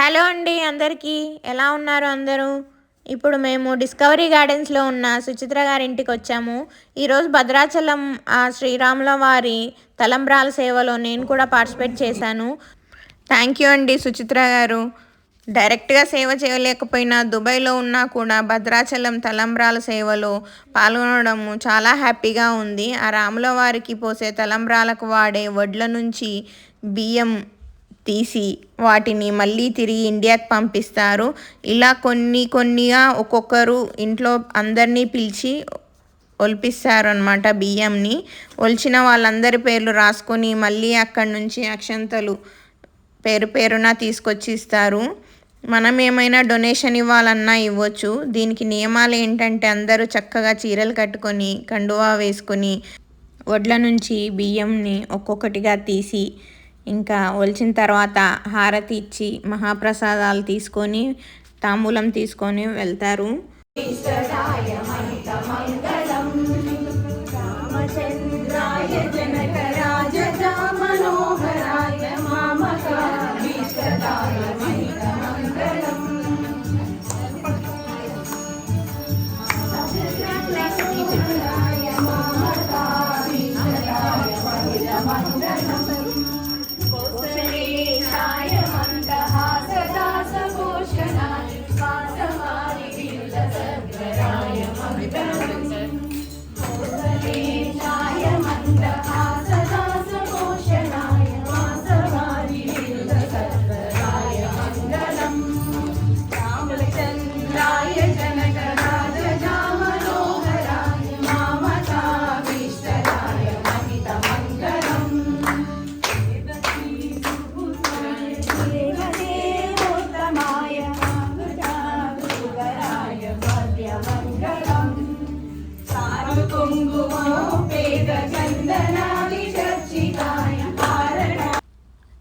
Hello అండి అందరికీ. ఎలా ఉన్నారు అందరూ? ఇప్పుడు మేము డిస్కవరీ గార్డెన్స్లో ఉన్న సుచిత్ర గారి ఇంటికి వచ్చాము ఈరోజు భద్రాచలం ఆ శ్రీరాముల వారి తలంబ్రాల సేవలో నేను కూడా పార్టిసిపేట్ చేశాను. థ్యాంక్ యూ అండి సుచిత్ర గారు. డైరెక్ట్గా సేవ చేయలేకపోయినా దుబాయ్లో ఉన్నా కూడా భద్రాచలం తలంబ్రాల సేవలో పాల్గొనడం చాలా హ్యాపీగా ఉంది. ఆ రాముల వారికి పోసే తలంబ్రాలకు వాడే వడ్ల నుంచి బియ్యం తీసి వాటిని మళ్ళీ తిరిగి ఇండియాకి పంపిస్తారు. ఇలా కొన్ని కొన్నిగా ఒక్కొక్కరు ఇంట్లో అందరినీ పిలిచి ఒలిపిస్తారు అనమాట బియ్యంని. ఒలిచిన వాళ్ళందరి పేర్లు రాసుకొని మళ్ళీ అక్కడి నుంచి అక్షంతలు పేరు పేరున తీసుకొచ్చి ఇస్తారు మనం ఏమైనా డొనేషన్ ఇవ్వాలన్నా ఇవ్వచ్చు. దీనికి నియమాలు ఏంటంటే అందరూ చక్కగా చీరలు కట్టుకొని కండువా వేసుకొని వడ్ల నుంచి బియ్యంని ఒక్కొక్కటిగా తీసి ఇంకా ఒలిచిన తర్వాత హారతి ఇచ్చి మహాప్రసాదాలు తీసుకొని తాంబూలం తీసుకొని వెళ్తారు. రామచంద్రాయ Ahorita.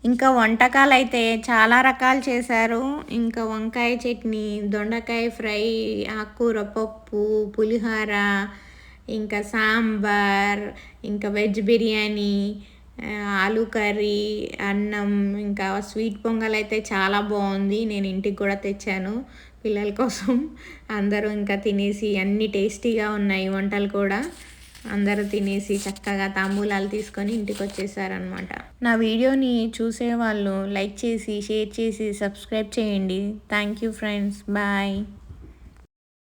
ఇంకా వంటకాలు అయితే చాలా రకాలు చేశారు. ఇంకా వంకాయ చట్నీ దొండకాయ ఫ్రై ఆకుకూర పప్పు పులిహోర ఇంకా సాంబార్ ఇంకా వెజ్ బిర్యానీ ఆలు కర్రీ అన్నం ఇంకా స్వీట్ పొంగల్ అయితే చాలా బాగుంది. నేను ఇంటికి కూడా తెచ్చాను పిల్లల కోసం. అందరూ ఇంకా తినేసి అన్ని టేస్టీగా ఉన్నాయి వంటలు కూడా. అందరూ తినేసి చక్కగా తాంబూలాలు తీసుకొని ఇంటికి వచ్చేసారనమాట నా వీడియోని చూసే వాళ్ళు లైక్ చేసి షేర్ చేసి సబ్స్క్రైబ్ చేయండి. Thank you friends. బాయ్.